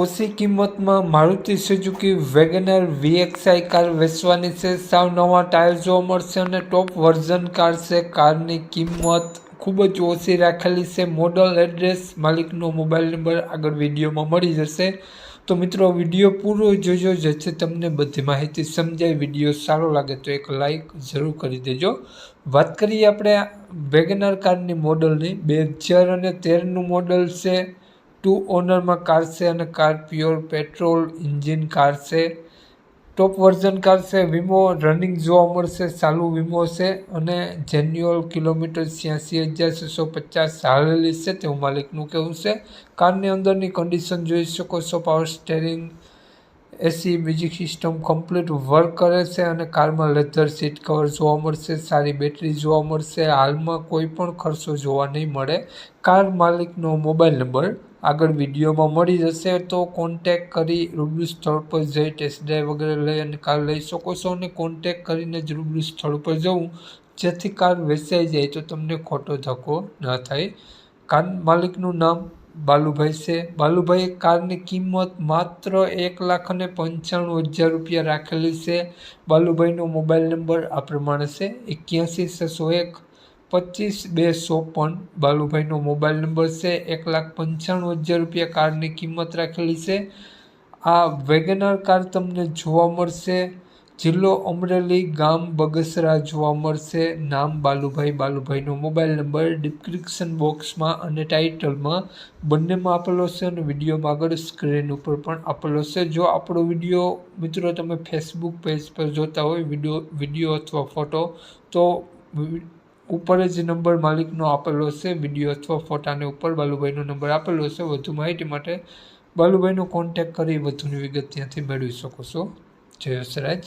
ઓછી કિંમતમાં Maruti Suzuki wagon R VXI car વેચવાની છે. સાવ નવા ટાયર જોવા મળશે અને ટોપ વર્ઝન કાર છે. કારની કિંમત ખૂબ જ ઓછી રાખેલી છે. મોડલ એડ્રેસ માલિકનો મોબાઈલ નંબર આગળ વિડીયોમાં મળી જશે. તો મિત્રો, વીડિયો પૂરો જોજો. જેથી તમને બધી માહિતી સમજાય. વીડિયો સારો લાગે તો એક લાઈક જરૂર કરી દેજો. વાત કરીએ આપણે વેગનર કારની મોડલની બે હજાર અને તેરનું મોડલ છે. ટુ ઓનરમાં કાર છે અને car pure petrol engine car છે. ટોપ વર્ઝન કાર છે, વીમો, રનિંગ જોવા મળશે, ચાલુ વીમો છે અને જેન્યુઅલ કિલોમીટર છ્યાસી હજાર છસો પચાસ હાલેલી છે. તેવું માલિકનું કહેવું છે. કારની અંદરની કન્ડિશન જોઈ શકો છો power steering AC music system complete work કરે છે અને કારમાં લેધર સીટ કવર જોવા મળશે, સારી બેટરી જોવા મળશે, હાલમાં કોઈ પણ ખર્ચો જોવા નહીં મળે. કાર માલિકનો મોબાઈલ નંબર આગળ વિડીયોમાં મળી જશે, તો કોન્ટેક કરી રૂબરૂ સ્થળ પર જઈ ટેસ્ટ ડ્રાઈવ વગેરે લઈ અને કાર લઈ શકો છો અને કોન્ટેક કરીને જ રૂબરૂ સ્થળ પર જવું. જેથી કાર વેચાઈ જાય તો તમને ખોટો ધક્કો ન થાય. કાર માલિકનું નામ બાલુભાઈ છે. બાલુભાઈએ કારની કિંમત માત્ર એક લાખ અને પંચાણું હજાર રૂપિયા રાખેલી છે. બાલુભાઈનો મોબાઈલ નંબર આ પ્રમાણે છે. એક્યાસી છસો એક, પચીસ બે ચોપન બાલુભાઈનો મોબાઈલ નંબર છે. એક લાખ પંચાણું હજાર રૂપિયા કારની કિંમત રાખેલી છે. આ વેગનર કાર તમને જોવા મળશે. જિલ્લો અમરેલી ગામ બગસરા જોવા મળશે. નામ બાલુભાઈ. બાલુભાઈનો મોબાઈલ નંબર ડિસ્ક્રિપ્શન બોક્સમાં અને ટાઇટલમાં બંનેમાં આપેલો છે અને વિડીયોમાં આગળ સ્ક્રીન ઉપર પણ આપેલો છે. જો આપણો વીડિયો મિત્રો તમે ફેસબુક પેજ પર જોતા હોય, વીડિયો વીડિયો અથવા ફોટો, તો ઉપર જ નંબર માલિકનો આપેલો છે. વીડિયો અથવા ફોટાને ઉપર બાલુભાઈનો નંબર આપેલો છે. વધુ માહિતી માટે બાલુભાઈનો કોન્ટેક કરી વધુની વિગત ત્યાંથી મેળવી શકો છો. જય હસરાજ.